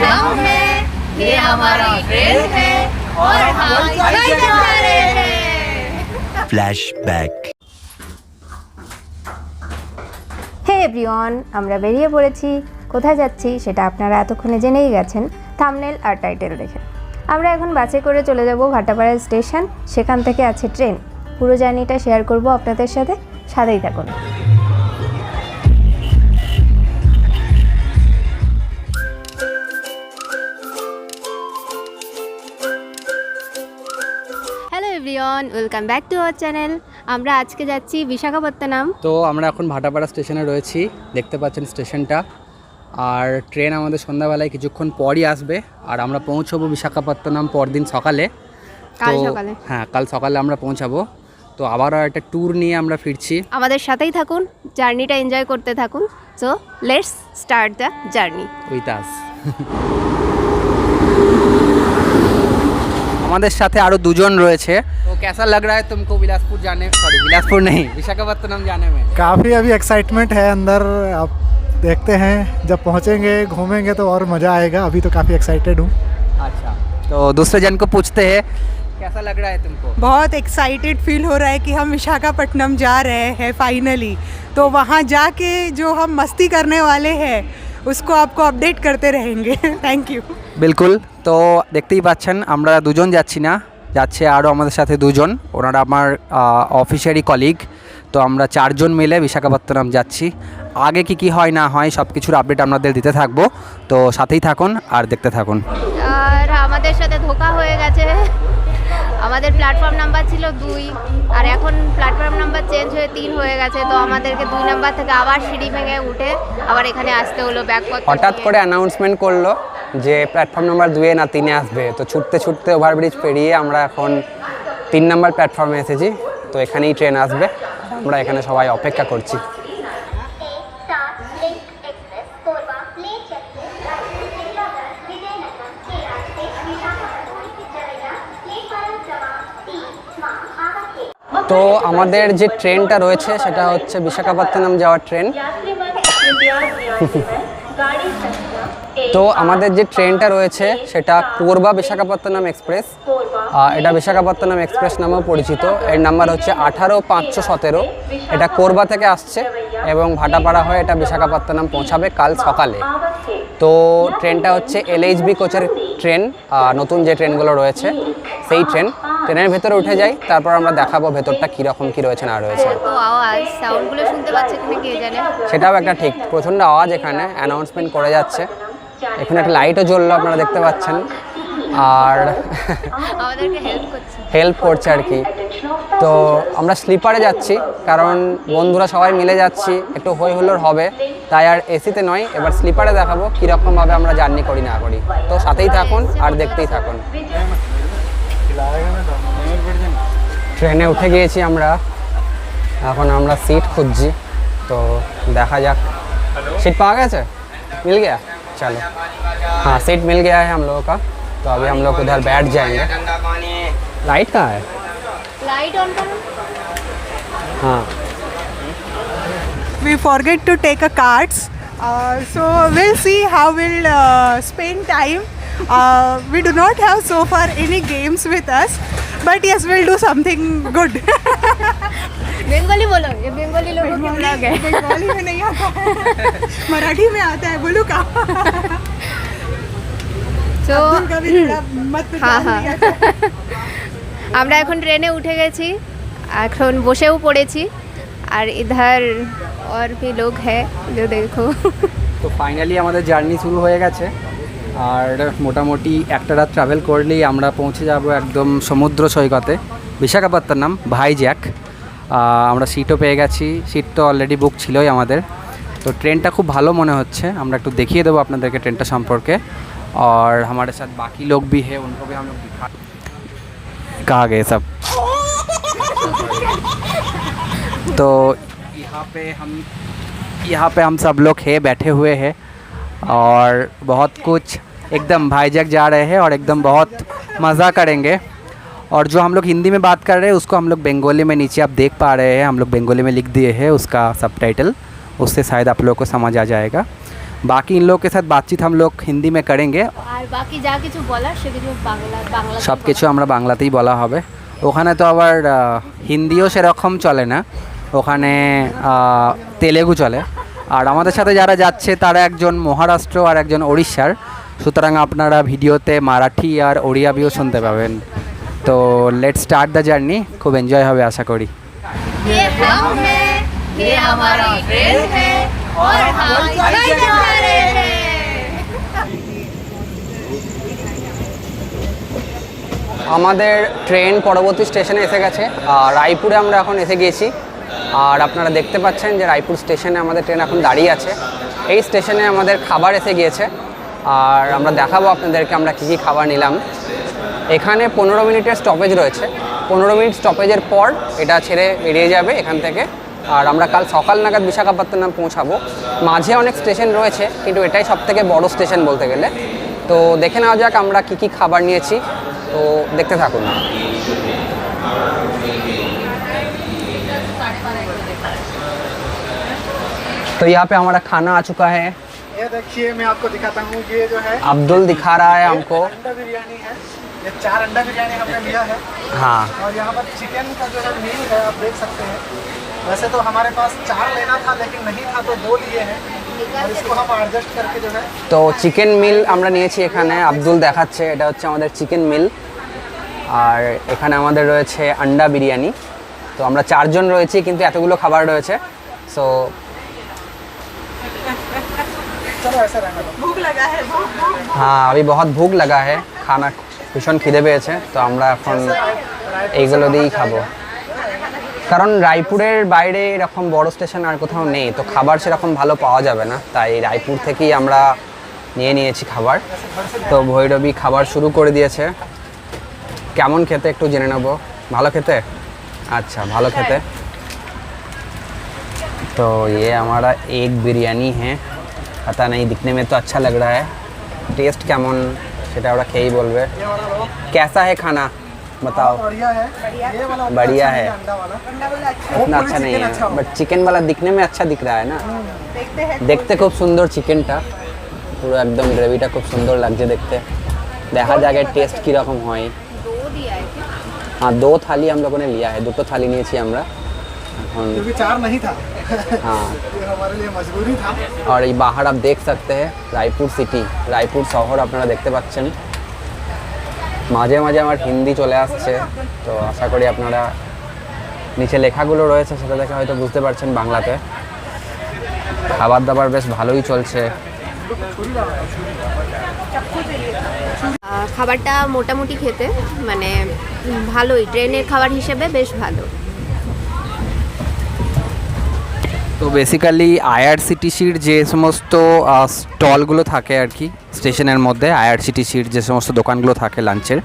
हम है ये हमारा ट्रेन है और हम चल जा रहे हैं Flashback. হে এভরিওয়ান আমরা বেরিয়ে পড়েছি কোথায় যাচ্ছি সেটা আপনারা এতক্ষণে জেনেই গেছেন থামনেল আর টাইটেল দেখে আমরা এখন বাসে করে চলে যাব ভাটাপাড়া স্টেশন সেখান থেকে আছে ট্রেন পুরো জার্নিটা শেয়ার করব আপনাদের সাথে সাথেই থাকুন Everyone welcome back to our channel আমরা আজকে যাচ্ছি বিশাখাপত্তনম। তো আমরা এখন ভাটাপাড়া স্টেশনে রয়েছি দেখতে পাচ্ছেন স্টেশনটা। আর ট্রেন আমাদের সন্ধ্যাবেলায় কিছুক্ষণ পরই আসবে আর আমরা পৌঁছবো বিশাখাপত্তনম পরদিন সকালে। কাল সকালে। হ্যাঁ কাল সকালে আমরা পৌঁছাবো। তো আবারও একটা ট্যুর নিয়ে আমরা ফিরছি। আমাদের সাথেই থাকুন জার্নিটা এনজয় করতে থাকুন। So let's start the journey with us हमारे साथ आरो दुजन रहे तो कैसा लग रहा है तुमको बिलासपुर जाने? सॉरी बिलासपुर नहीं विशाखापत्तनम जाने में। काफ़ी अभी एक्साइटमेंट है अंदर। आप देखते हैं जब पहुँचेंगे घूमेंगे तो और मज़ा आएगा। अभी तो काफ़ी एक्साइटेड हूँ। अच्छा। तो दूसरे जन को पूछते हैं। कैसा लग रहा है तुमको? बहुत एक्साइटेड फील हो रहा है कि हम विशाखापट्टनम जा रहे हैं फाइनली तो वहाँ जाके जो हम मस्ती करने वाले हैं उसको आपको अपडेट करते रहेंगे थैंक यू বিলকুল তো দেখতেই পাচ্ছেন আমরা দুজন যাচ্ছি না যাচ্ছে আরও আমাদের সাথে দুজন ওনারা আমার অফিসেরই কলিগ তো আমরা চারজন মিলে বিশাখাপত্তনম যাচ্ছি আগে কি কি হয় না হয় সব কিছুর আপডেট আপনাদের দিতে থাকবো তো সাথেই থাকুন আর দেখতে থাকুন আর আমাদের সাথে ধোকা হয়ে গেছে আমাদের প্ল্যাটফর্ম নাম্বার ছিল দুই, আর এখন প্ল্যাটফর্ম নাম্বার চেঞ্জ হয়ে তিন হয়ে গেছে, তো আমাদেরকে দুই নাম্বার থেকে আবার সিঁড়ি ভেঙে উঠে আবার এখানে আসতে হলো ব্যাগপত্র হঠাৎ করে অ্যানাউন্সমেন্ট করল যে প্ল্যাটফর্ম নাম্বার দুয়ে না তিনে আসবে, তো ছুটতে ছুটতে ওভারব্রিজ পেরিয়ে আমরা এখন তিন নাম্বার প্ল্যাটফর্মে এসেছি, তো এখানেই ট্রেন আসবে, আমরা এখানে সবাই অপেক্ষা করছি। তো আমাদের যে ট্রেনটা রয়েছে, সেটা হচ্ছে বিশাখাপত্তনম যাওয়ার ট্রেন। তো আমাদের যে ট্রেনটা রয়েছে, সেটা কোরবা বিশাখাপত্তনম এক্সপ্রেস। এটা বিশাখাপত্তনম এক্সপ্রেস নামেও পরিচিত। এর নাম্বার হচ্ছে আঠারো পাঁচশো সতেরো। এটা কোরবা থেকে আসছে এবং ভাটাপাড়া হয়ে এটা বিশাখাপত্তনম পৌঁছাবে কাল সকালে। তো ট্রেনটা হচ্ছে এলএইচবি কোচের ট্রেন নতুন যে ট্রেনগুলো রয়েছে, সেই ট্রেন। ট্রেনের ভেতরে উঠে যাই তারপর আমরা দেখাবো ভেতরটা কীরকম কী রয়েছে না রয়েছে। তো আওয়াজ সাউন্ডগুলো শুনতে পাচ্ছে কিনা কে জানে। সেটাও একটা ঠিক প্রচণ্ড আওয়াজ এখানে অ্যানাউন্সমেন্ট করে যাচ্ছে। এখানে একটা লাইটও জ্বললো আপনারা দেখতে পাচ্ছেন। আর হেল্প করছে। হেল্প করছে আর কি। তো আমরা স্লিপারে যাচ্ছি কারণ বন্ধুরা সবাই মিলে যাচ্ছি একটু হই হুল্লোড় হবে। তাই আর এসিতে নয় এবার স্লিপারে দেখাবো কীরকমভাবে আমরা জার্নি করি না করি। তো সাথেই থাকুন আর দেখতেই থাকুন। ট্রেনে উঠে গিয়েছি আমরা এখন আমরা সিট খুঁজছি তো দেখা যাক सीट पा गए थे मिल गया चलो हाँ सीट मिल गया है हम लोगों का तो अभी हम लोग उधर बैठ जाएंगे लाइट कहाँ है লাইট অন করুন हाँ we forget to take a cards uh, so we'll see how we'll uh, spend time uh, we do not have so far any games with us but yes we'll do something good Bengali बोलो ये बंगाली लोगों की blog है बंगाली में नहीं आता है मराठी में आता है बोलू का তো का भी थोड़ा मत हाँ जान हाँ लिया कर। আমরা এখন ট্রেনে উঠে গেছি এখন বসেও পড়েছি আর ইধার और भी लोग है जो देखो তো ফাইনালি আমাদের জার্নি শুরু হয়ে গেছে আর মোটামুটি একটা রাত ট্রাভেল করলেই আমরা পৌঁছে যাব একদম সমুদ্র সৈকতে বিশাখাপত্তনম ভাইজ্যাক আহ, আমরা সিটও পেয়ে গেছি সিট তো অলরেডি বুক ছিলই আমাদের তো ট্রেনটা খুব ভালো মনে হচ্ছে আমরা একটু দেখিয়ে দেবো আপনাদেরকে ট্রেনটা সম্পর্কে আর हमारे साथ बाकी लोग भी है उनको भी हम लोग दिखा कहा गए सब तो यहाँ पे हम यहाँ पे हम सब लोग है बैठे हुए हैं और बहुत कुछ एकदम भाईजैक जा रहे हैं और एकदम बहुत मज़ा करेंगे और जो हम लोग हिंदी में बात कर रहे हैं उसको हम लोग बंगाली में नीचे आप देख पा रहे हैं हम लोग बंगाली में लिख दिए हैं उसका सब उससे शायद आप लोगों को समझ आ जाएगा बाकी इन लोग के साथ बातचीत हम लोग हिंदी में करेंगे আর বাকি যা কিছু বলার সে কিছু বাংলা বাংলা সব কিছু আমরা বাংলাতেই বলা হবে ওখানে তো আবার আহ, হিন্দিও সেরকম চলে না ওখানে আহ, তেলেগু চলে আর আমাদের সাথে যারা যাচ্ছে তারা একজন মহারাষ্ট্র আর একজন ওড়িশার সুতরাং আপনারা ভিডিওতে মারাঠি আর ওড়িয়া ভিউ শুনতে পাবেন। তো লেট স্টার্ট দ্য জার্নি খুব এনজয় হবে আশা করি। আমাদের ট্রেন পরবর্তী স্টেশনে এসে গেছে। আর রায়পুরে আমরা এখন এসে গিয়েছি। আর আপনারা দেখতে পাচ্ছেন যে রায়পুর স্টেশনে আমাদের ট্রেন এখন দাঁড়িয়ে আছে। এই স্টেশনে আমাদের খাবার এসে গিয়েছে। আর আমরা দেখাবো আপনাদেরকে আমরা কী কী খাবার নিলাম এখানে পনেরো মিনিটের স্টপেজ রয়েছে পনেরো মিনিট স্টপেজের পর এটা ছেড়ে বেরিয়ে যাবে এখান থেকে আর আমরা কাল সকাল নাগাদ বিশাখাপত্তনম পৌঁছাবো মাঝে অনেক স্টেশন রয়েছে কিন্তু এটাই সব থেকে বড় স্টেশন বলতে গেলে তো দেখে নেওয়া যাক আমরা কী কী খাবার নিয়েছি তো দেখতে থাকুন तो यहाँ पे हमारा खाना आ चुका है ये देखिए मैं आपको दिखाता हूँ ये जो है अब्दुल दिखा रहा है हमको अंडा बिरयानी है ये चार अंडा बिरयानी हमने लिया है हाँ और यहाँ पर चिकन का जो है मील है आप देख सकते हैं वैसे तो हमारे पास चार लेना था लेकिन नहीं था तो दो लिए हैं और इसको हम एडजस्ट करके जो है তো চিকেন মিল আমরা নিয়েছি এখানে আব্দুল দেখাচ্ছে এটা হচ্ছে আমাদের চিকেন মিল আর এখানে আমাদের রয়েছে আন্ডা বিরিয়ানি তো আমরা চারজন রয়েছি কিন্তু এতগুলো খাবার রয়েছে সো হ্যাঁ আমি বহুত ভুক লাগা হ্যাঁ খানা ভীষণ খিদে পেয়েছে তো আমরা এখন এইগুলো দিয়েই খাব। কারণ রায়পুরের বাইরে এরকম বড় স্টেশন আর কোথাও নেই তো খাবার সেরকম ভালো পাওয়া যাবে না। তাই রায়পুর থেকেই আমরা নিয়ে নিয়েছি খাবার। তো ভৈরবী খাবার শুরু করে দিয়েছে। কেমন খেতে একটু জেনে নেব। ভালো খেতে? আচ্ছা ভালো খেতে। তো ইয়ে আমার এগ বিরিয়ানি হ্যাঁ। पता नहीं दिखने में तो अच्छा लग रहा है टेस्ट কেমন সেটা ওরা খেয়েই বলবে ये वाला लो कैसा है खाना बताओ बढ़िया है ये वाला उतना बढ़िया अच्छा है। नहीं अंडा वाला उतना Hopefully अच्छा नहीं chicken है अच्छा हो। बट चिकन वाला दिखने में अच्छा दिख रहा है ना देखते हैं দেখতে খুব সুন্দর চিকেনটা পুরো একদম গ্রেভিটা খুব সুন্দর লাগছে দেখতে দেখা যাক এর টেস্ট কীরকম হয় दो दिया है क्या? हाँ दो थाली हम लोगों ने लिया है দুটো থালি নিয়েছি আমরা এখন क्योंकि चार नहीं था हाँ ये हमारे लिए मजबूरी था আর এই বাহার আপ দেখ सकते हैं রায়পুর সিটি রায়পুর শহর আপনারা দেখতে পাচ্ছেন মাঝে মাঝে আমার হিন্দি চলে আসছে তো আশা করি আপনারা নিচে লেখাগুলো রয়েছে সেটা দেখে হয়তো বুঝতে পারছেন বাংলাতে খাবার দাবার বেশ ভালোই চলছে আহ, খাবারটা মোটামুটি খেতে মানে উম, ভালোই ট্রেনের খাবার হিসেবে বেশ ভালো তো বেসিক্যালি আইআরসিটিসির যে সমস্ত স্টলগুলো থাকে আর কি, স্টেশনের মধ্যে আইআরসিটিসির যে সমস্ত দোকানগুলো থাকে লাঞ্চের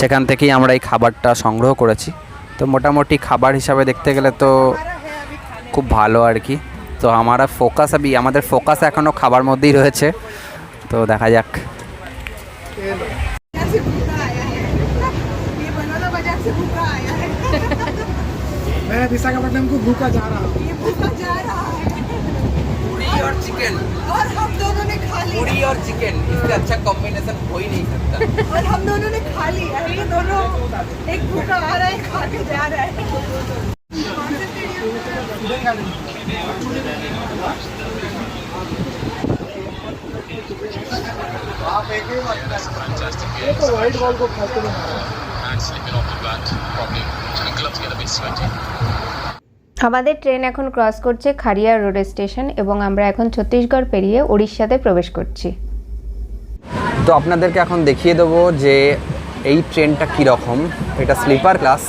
সেখান থেকেই আমরা এই খাবারটা সংগ্রহ করেছি। তো মোটামুটি খাবার হিসাবে দেখতে গেলে তো খুব ভালো আর কি। তো আমারা ফোকাস আবি, আমাদের ফোকাস এখনও খাবার মধ্যেই রয়েছে। তো দেখা যাক। मैं विशाखापट्टनम को भूखा जा रहा हूँ। ये भूखा जा रहा है। पूरी और चिकन और हम दोनों ने खा लिया पूरी और चिकन इससे अच्छा कॉम्बिनेशन हो ही नहीं सकता। और हम दोनों ने खा लिया है ये दोनों एक भूखा आ रहा है खा के जा रहा है। आप एक ही बात तो वाइट बॉल को खाते है। আমাদের ট্রেন এখন ক্রস করছে খারিয়া রোড স্টেশন এবং আমরা এখন ছত্তিশগড় পেরিয়ে উড়িষ্যাতে প্রবেশ করছি। তো আপনাদেরকে এখন দেখিয়ে দেবো যে এই ট্রেনটা কীরকম। এটা স্লিপার ক্লাস।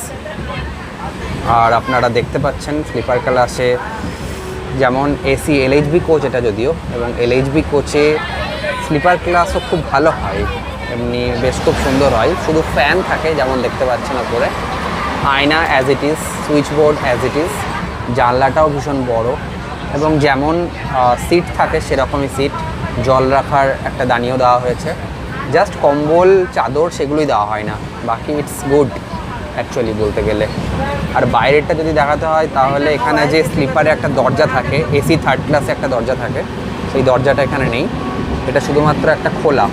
আর আপনারা দেখতে পাচ্ছেন স্লিপার ক্লাসে যেমন এসি এলএইচবি কোচ এটা যদিও এবং এলএইচবি কোচে স্লিপার ক্লাসও খুব ভালো হয়। এমনি বেশ খুব সুন্দর হয়। শুধু ফ্যান থাকে যেমন দেখতে পাচ্ছেন ওপরে আয়না as it is switchboard as it is জানলাটাও ভীষণ বড় এবং যেমন সিট থাকে সেরকমই সিট জল রাখার একটা দানিও দেওয়া হয়েছে। জাস্ট কম্বল, চাদর সেগুলোই দেওয়া হয় না, বাকি ইটস গুড অ্যাকচুয়ালি বলতে গেলে। আর বাইরেরটা যদি দেখাতে হয়, তাহলে এখানে যে স্লিপারে একটা দরজা থাকে এসি থার্ড ক্লাসে একটা দরজা থাকে, সেই দরজাটা এখানে নেই। এটা শুধুমাত্র একটা খোলা।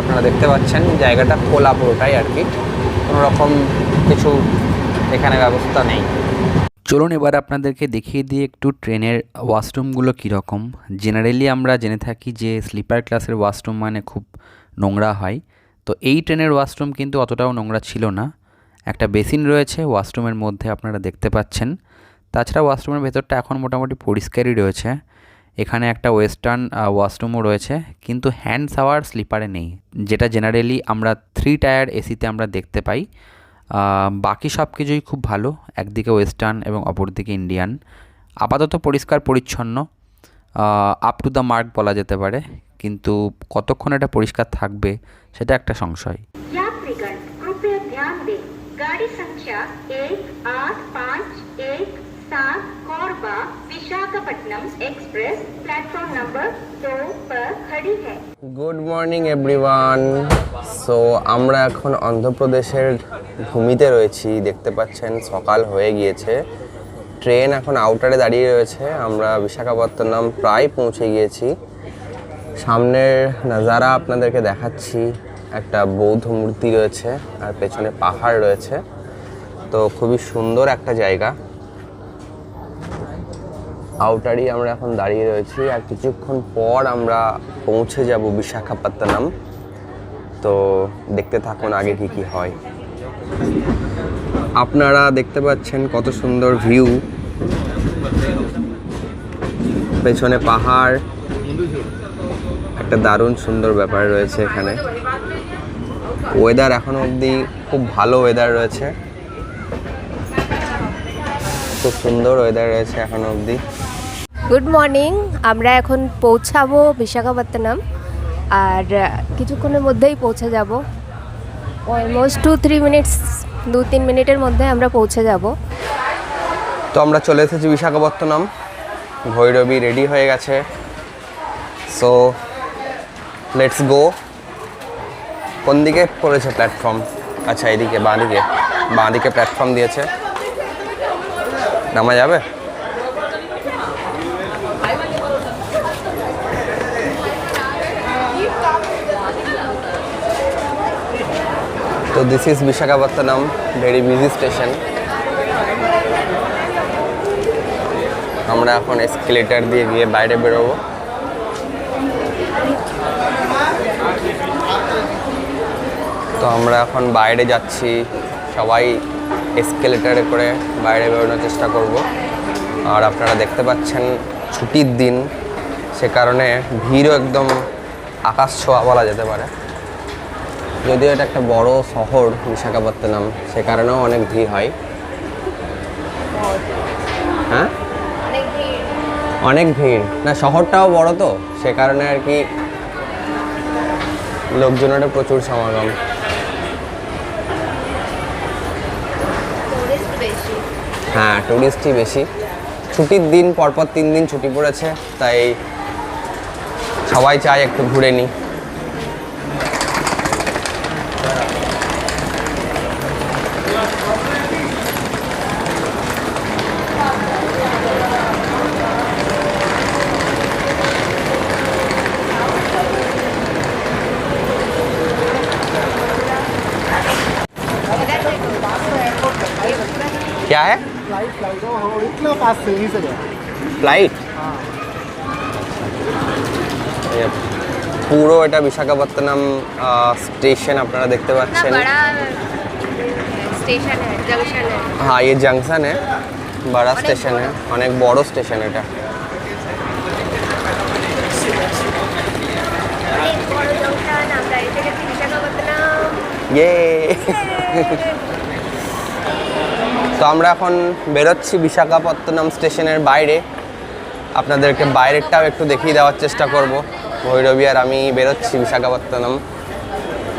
আপনারা দেখতে পাচ্ছেন, জায়গাটা খোলা পুরোটাই আর কি। কোনো রকম কিছু এখানে ব্যবস্থা নেই। চলুন এবার আপনাদেরকে দেখিয়ে দিই একটু ট্রেনের ওয়াশরুমগুলো কীরকম। জেনারেলি আমরা জেনে থাকি যে স্লিপার ক্লাসের ওয়াশরুম মানে খুব নোংরা হয়। তো এই ট্রেনের ওয়াশরুম কিন্তু অতটাও নোংরা ছিল না। একটা বেসিন রয়েছে, ওয়াশরুমের মধ্যে আপনারা দেখতে পাচ্ছেন। তাছাড়া ওয়াশরুমের ভেতরটা এখন মোটামুটি পরিষ্কারই রয়েছে। এখানে একটা ওয়েস্টার্ন ওয়াশরুমও রয়েছে, কিন্তু হ্যান্ড শাওয়ার স্লিপারে নেই, যেটা জেনারেলি আমরা থ্রি টায়ার এসিতে আমরা দেখতে পাই। বাকি সব কিছুই খুব ভালো। একদিকে ওয়েস্টার্ন এবং অপরদিকে ইন্ডিয়ান আপাতত পরিষ্কার, পরিচ্ছন্ন। আপ টু দ্য মার্ক বলা যেতে পারে। কিন্তু কতক্ষণ এটা পরিষ্কার থাকবে, সেটা একটা সংশয়। গাড়ি সংখ্যা এক, আট, পাঁচ, এক, সাত করবা গুড মর্নিং এভরিওয়ান সো আমরা এখন অন্ধ্রপ্রদেশের ভূমিতে রয়েছি। দেখতে পাচ্ছেন, সকাল হয়ে গিয়েছে। ট্রেন এখন আউটারে দাঁড়িয়ে রয়েছে। আমরা বিশাখাপত্তনম প্রায় পৌঁছে গিয়েছি। সামনের নাজারা আপনাদেরকে দেখাচ্ছি। একটা বৌদ্ধ মূর্তি রয়েছে, আর পেছনে পাহাড় রয়েছে। তো, খুবই সুন্দর একটা জায়গা। আউটারই আমরা এখন দাঁড়িয়ে রয়েছি আর কিছুক্ষণ পর আমরা পৌঁছে যাব বিশাখাপত্তনম। তো দেখতে থাকুন আগে কি কি হয়। আপনারা দেখতে পাচ্ছেন কত সুন্দর ভিউ। পেছনে পাহাড়। একটা দারুণ সুন্দর ব্যাপার রয়েছে এখানে। ওয়েদার এখনও অবধি খুব ভালো ওয়েদার রয়েছে। খুব সুন্দর ওয়েদার রয়েছে এখনও অবধি। গুড মর্নিং আমরা এখন পৌঁছাবো বিশাখাপত্তনম আর কিছুক্ষণের মধ্যেই পৌঁছে যাব। অলমোস্ট টু থ্রি মিনিটস দু, তিন মিনিটের মধ্যে আমরা পৌঁছে যাব। তো আমরা চলে এসেছি বিশাখাপত্তনম। ভৈরবী রেডি হয়ে গেছে। সো লেটস গো কোন দিকে পড়েছে প্ল্যাটফর্ম আচ্ছা এদিকে বাঁ দিকে। বাঁ দিকে প্ল্যাটফর্ম দিয়েছে। নামা যাবে? This is Visakhapatnam very busy station আমরা এখন এসকেলেটার দিয়ে গিয়ে বাইরে বেরোবো। তো আমরা এখন বাইরে যাচ্ছি। সবাই এসকেলেটারে করে বাইরে বেরোনোর চেষ্টা করব। আর আপনারা দেখতে পাচ্ছেন ছুটির দিন। সে কারণে ভিড়ও একদম আকাশ ছোঁয়া বলা যেতে পারে। যদিও এটা একটা বড় শহর বিশাখাপত্তনম সে কারণেও অনেক ভিড় হয়। হ্যাঁ? অনেক ভিড়। না শহরটাও বড় তো সে কারণে আর কি লোকজনের প্রচুর সমাগম। হ্যাঁ টুরিস্টই বেশি। ছুটির দিন পরপর তিন দিন ছুটি পড়েছে তাই সবাই চায় একটু ঘুরে নিই। क्या है? फ़्लाइट फ़्लाइट वो इतना पास से ही। से गया পুরো এটা বিশাখাপত্তনম স্টেশন আপনারা দেখতে পাচ্ছেন স্টেশন জংশন হ্যাঁ ये जंक्शन है बड़ा स्टेशन है অনেক বড় স্টেশন এটা আমরা এসে গেছি বিশাখাপত্তনম ইয়ে তো আমরা এখন বেরোচ্ছি বিশাখাপত্তনম স্টেশনের বাইরে আপনাদেরকে বাইরেরটাও একটু দেখিয়ে দেওয়ার চেষ্টা করব ভৈরবী আর আমি বেরোচ্ছি বিশাখাপত্তনম।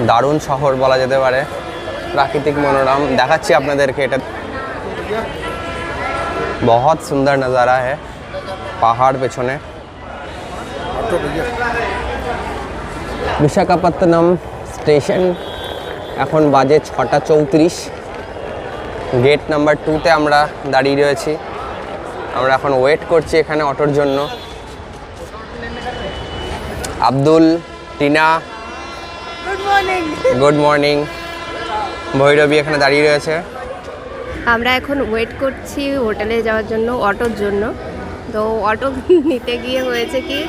দারুণ শহর বলা যেতে পারে। প্রাকৃতিক মনোরম। দেখাচ্ছি আপনাদেরকে এটা। বহুত সুন্দর নজারা হ্যাঁ পাহাড় পেছনে। বিশাখাপত্তনম স্টেশন। এখন বাজে ছটা চৌত্রিশ। গেট নাম্বার টুতে আমরা দাঁড়িয়ে রয়েছি। আমরা এখন ওয়েট করছি এখানে অটোর জন্য। আব্দুল টিনা। গুড মর্নিং ভৈরবী এখানে দাঁড়িয়ে রয়েছে। আমরা এখন ওয়েট করছি হোটেলে যাওয়ার জন্য অটোর জন্য। তো অটো নিতে গিয়ে হয়েছে কি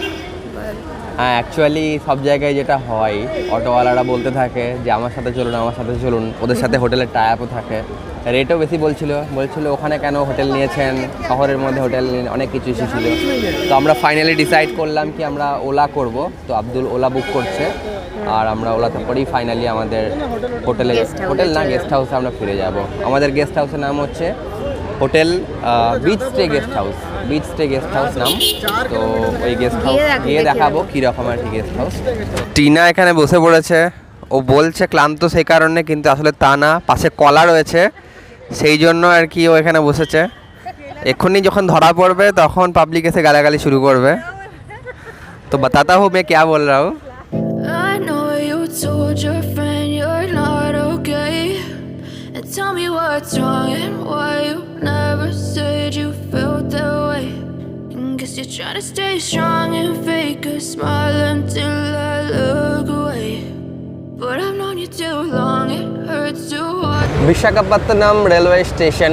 হ্যাঁ অ্যাকচুয়ালি সব জায়গায় যেটা হয় অটোওয়ালারা বলতে থাকে যে আমার সাথে চলুন আমার সাথে চলুন। ওদের সাথে হোটেলের টাই আপও থাকে। রেটও বেশি বলছিল। বলছিল ওখানে কেন হোটেল নিয়েছেন? শহরের মধ্যে হোটেল নিয়ে অনেক কিছু ইস্যু ছিল তো আমরা ফাইনালি ডিসাইড করলাম কি আমরা ওলা করব। তো আব্দুল ওলা বুক করছে। আর আমরা ওলাতে করেই ফাইনালি আমাদের হোটেলে হোটেল না গেস্ট হাউসে আমরা ফিরে যাব। আমাদের গেস্ট হাউসের নাম হচ্ছে hotel beach stay guest house beach stay guest house নাম। তো ওই গেস্ট হাউস গিয়ে দেখ- গিয়ে দেখে দেখাবো। কীরকম আর কি গেস্ট হাউস টিনা এখানে বসে পড়েছে। ও বলছে ক্লান্ত সেই কারণে কিন্তু আসলে তা না। পাশে কলা রয়েছে। সেই জন্য আর কি ও এখানে বসেছে। এক্ষুনি যখন ধরা পড়বে তখন পাবলিক এসে গালাগালি শুরু করবে। তো বাতাতা হো মে ক্যা বল রা হুঁ I know you told your friend you're not okay. And tell me what's wrong and why you never said you felt that way. And guess you're trying to stay strong and fake a smile until I look away. But I've known you too long, it hurts to watch. Visakhapatnam railway station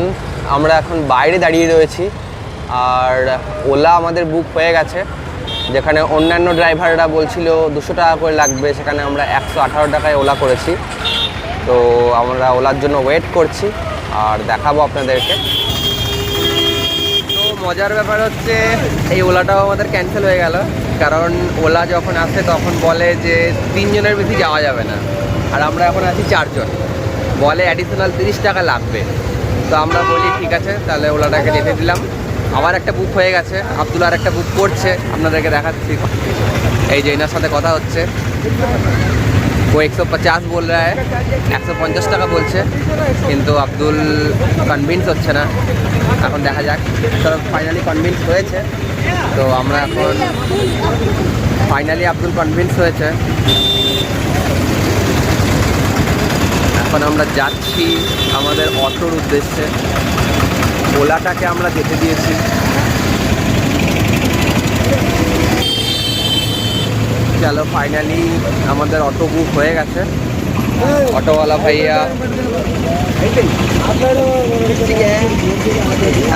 আমরা এখন বাইরে দাঁড়িয়ে রয়েছি আর OLA আমাদের বুক হয়ে গেছে যেখানে অন্যান্য ড্রাইভাররা বলছিল দুশো টাকা করে লাগবে সেখানে আমরা একশো আঠারো টাকায় ওলা করেছি তো আমরা ওলার জন্য ওয়েট করছি আর দেখাবো আপনাদেরকে। তো মজার ব্যাপার হচ্ছে, এই ওলাটাও আমাদের ক্যান্সেল হয়ে গেল। কারণ ওলা যখন আসে, তখন বলে যে তিনজনের বেশি যাওয়া যাবে না। আর আমরা এখন আছি চারজন। বলে অ্যাডিশনাল তিরিশ টাকা লাগবে। তো আমরা বলি, ঠিক আছে, তাহলে ওলাটাকে যেতে দিলাম। আমার একটা বুক হয়ে গেছে, আব্দুল আর একটা বুক করছে। আপনাদেরকে দেখাচ্ছি। এই যে এনার সাথে কথা হচ্ছে। ও একশো রা হ্যায় একশো পঞ্চাশ টাকা বলছে কিন্তু আব্দুল কনভিন্স হচ্ছে না এখন দেখা যাক তো ফাইনালি কনভিন্স হয়েছে তো আমরা এখন ফাইনালি আব্দুল কনভিন্স হয়েছে এখন আমরা যাচ্ছি আমাদের অটোর উদ্দেশ্যে ওলাটাকে আমরা যেতে দিয়েছি চলো ফাইনালি আমাদের অটো বুক হয়ে গেছে। অটোওয়ালা ভাইয়া।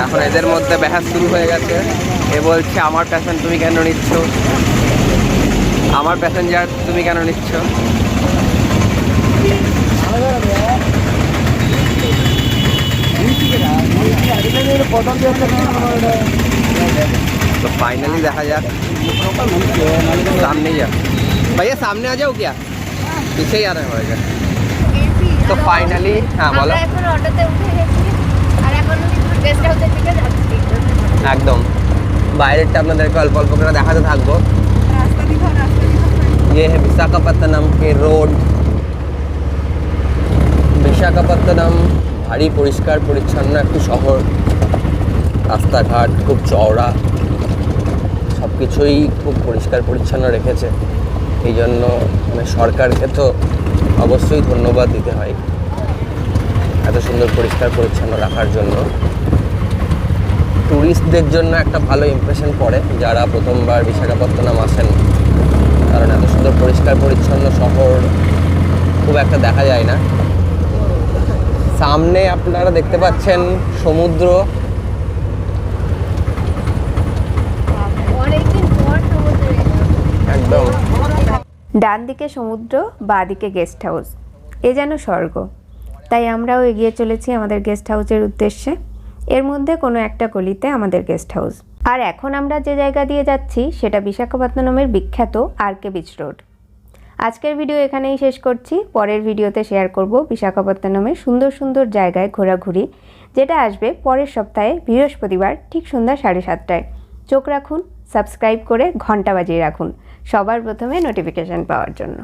এখন এদের মধ্যে ব্যাহাস শুরু হয়ে গেছে। এ বলছে, আমার প্যাসেঞ্জ তুমি কেন নিচ্ছ? আমার প্যাসেঞ্জার তুমি কেন নিচ্ছ? तो फाइनली देखा जाक सामने ही जा भैया सामने आ जाओ क्या पीछे ही आ रहे हैं भैया তো ফাইনালি হ্যাঁ বলো আমরা এখন অটোতে উঠে গেছি আর এখন গেস্ট হাউসের দিকে যাচ্ছি একদম বাইরেরটা আপনাদেরকে অল্প অল্প করে দেখাতে থাকবো ये है विशाखापत्तनम के रोड বিশাখাপত্তনম ভারী পরিষ্কার পরিচ্ছন্ন একটি শহর রাস্তাঘাট খুব চওড়া সব কিছুই খুব পরিষ্কার পরিচ্ছন্ন রেখেছে। এই জন্য মানে সরকারকে তো অবশ্যই ধন্যবাদ দিতে হয় এত সুন্দর পরিষ্কার পরিচ্ছন্ন রাখার জন্য। ট্যুরিস্টদের জন্য একটা ভালো ইমপ্রেশন পড়ে যারা প্রথমবার বিশাখাপত্তনম আসেন। কারণ এত সুন্দর পরিষ্কার পরিচ্ছন্ন শহর খুব একটা দেখা যায় না। সামনে আপনারা দেখতে পাচ্ছেন সমুদ্র অনেকদিন পর সমুদ্রে একদম ডান দিকে সমুদ্র, বা দিকে গেস্ট হাউস এ যেন স্বর্গ। তাই আমরাও এগিয়ে চলেছি আমাদের গেস্ট হাউসের উদ্দেশ্যে। এর মধ্যে কোনো একটা গলিতে আমাদের গেস্ট হাউস আর এখন আমরা যে জায়গা দিয়ে যাচ্ছি, সেটা বিশাখাপত্তনমের বিখ্যাত আরকে বিচ রোড আজকের ভিডিও এখানেই শেষ করছি। পরের ভিডিওতে শেয়ার করব বিশাখাপত্তনমের সুন্দর সুন্দর জায়গায় ঘোরাঘুরি, যেটা আসবে পরের সপ্তাহে বৃহস্পতিবার ঠিক সন্ধ্যা সাড়ে সাতটায়। চোখ রাখুন সাবস্ক্রাইব করে ঘণ্টা বাজিয়ে রাখুন। সবার প্রথমে নোটিফিকেশান পাওয়ার জন্য।